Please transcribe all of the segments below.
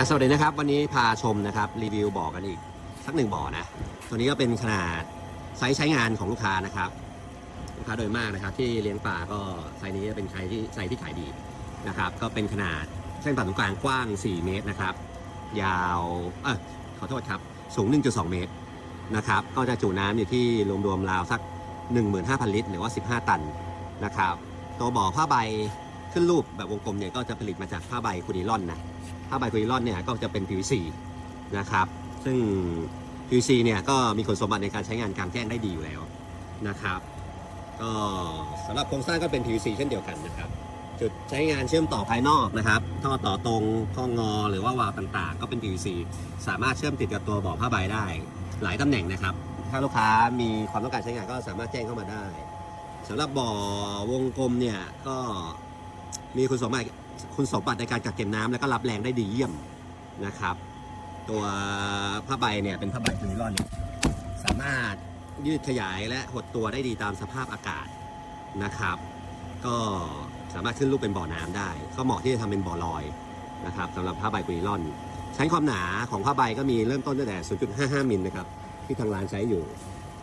อะสวัสดีนะครับ วันนี้พาชมนะครับรีวิวบ่อกันอีกสักหนึ่งบ่อนะ ตัวนี้ก็เป็นขนาดไซส์ใช้งานของลูกค้านะครับ ลูกค้าโดยมากนะครับ ที่เลี้ยงปลาก็ไซส์นี้จะเป็นไซส์ที่ไซส์ที่ขายดีนะครับ ก็เป็นขนาดเส้นผ่านศูนย์กลางกว้าง 4 เมตรนะครับ ยาวเออขอโทษครับ สูง 1.2 เมตรนะครับ ก็จะจุน้ำอยู่ที่รวมๆราวสัก 15,000 ลิตร หรือว่า 15 ตันนะครับ ตัวบ่อผ้าใบขึ้นรูปแบบวงกลมเนี่ยก็จะผลิตมาจากผ้าใบคูนิลอนนะ ผ้าใบคุยลอนเนี่ยก็จะเป็น PVC นะครับ ซึ่ง PVC เนี่ยก็มีคุณสมบัติในการใช้งานกลางแจ้งได้ดีอยู่แล้วนะครับ ก็สำหรับโครงสร้างก็เป็น PVC เช่นเดียวกันนะครับ จุดใช้งานเชื่อมต่อภายนอกนะครับ ท่อต่อตรงท่องอหรือว่าวาล์วต่างๆ ก็เป็น PVC สามารถเชื่อมติดกับตัวบ่อผ้าใบได้ หลายตำแหน่งนะครับ ถ้าลูกค้ามีความต้องการใช้งานก็สามารถแจ้งเข้ามาได้สำหรับบ่อวงกลมเนี่ยก็มีคุณสมบัติ คุณสมบัติในการกักเก็บน้ำแล้วก็รับแรงได้ดีเยี่ยมนะครับ ตัวผ้าใบเนี่ยเป็นผ้าใบคุยลอนสามารถยืดขยายและหดตัวได้ดีตามสภาพอากาศนะครับ ก็สามารถขึ้นรูปเป็นบ่อน้ำได้ ก็เหมาะที่จะทำเป็นบ่อลอยนะครับสำหรับผ้าใบคุยลอน ใช้ความหนาของผ้าใบก็มีเริ่มต้นตั้งแต่ 0.55มิลนะครับที่ทางร้านใช้อยู่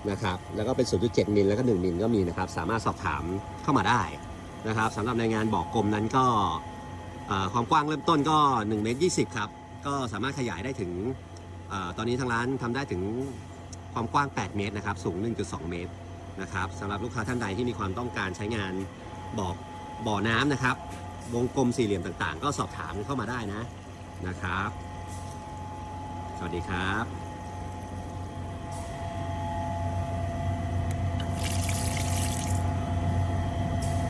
นะครับแล้วก็เป็น 0.7มิลแล้วก็ 1มิลก็มีนะครับ สามารถสอบถามเข้ามาได้นะครับสำหรับในงานบ่อกลมนั้นก็ ความกว้างเริ่มต้นก็1เมตร20ครับ ก็สามารถขยายได้ถึงอตอนนี้ทางร้านทำได้ถึงความกว้าง 8 เมตรนะครับ สูง 1.2 เมตรนะครับสำหรับลูกค้าท่านใดที่มีความต้องการใช้งานบ่อบ่อน้ำนะครับ วงกลมสี่เหลี่ยมต่างๆ ก็สอบถามเข้ามาได้นะนะครับ สวัสดีครับ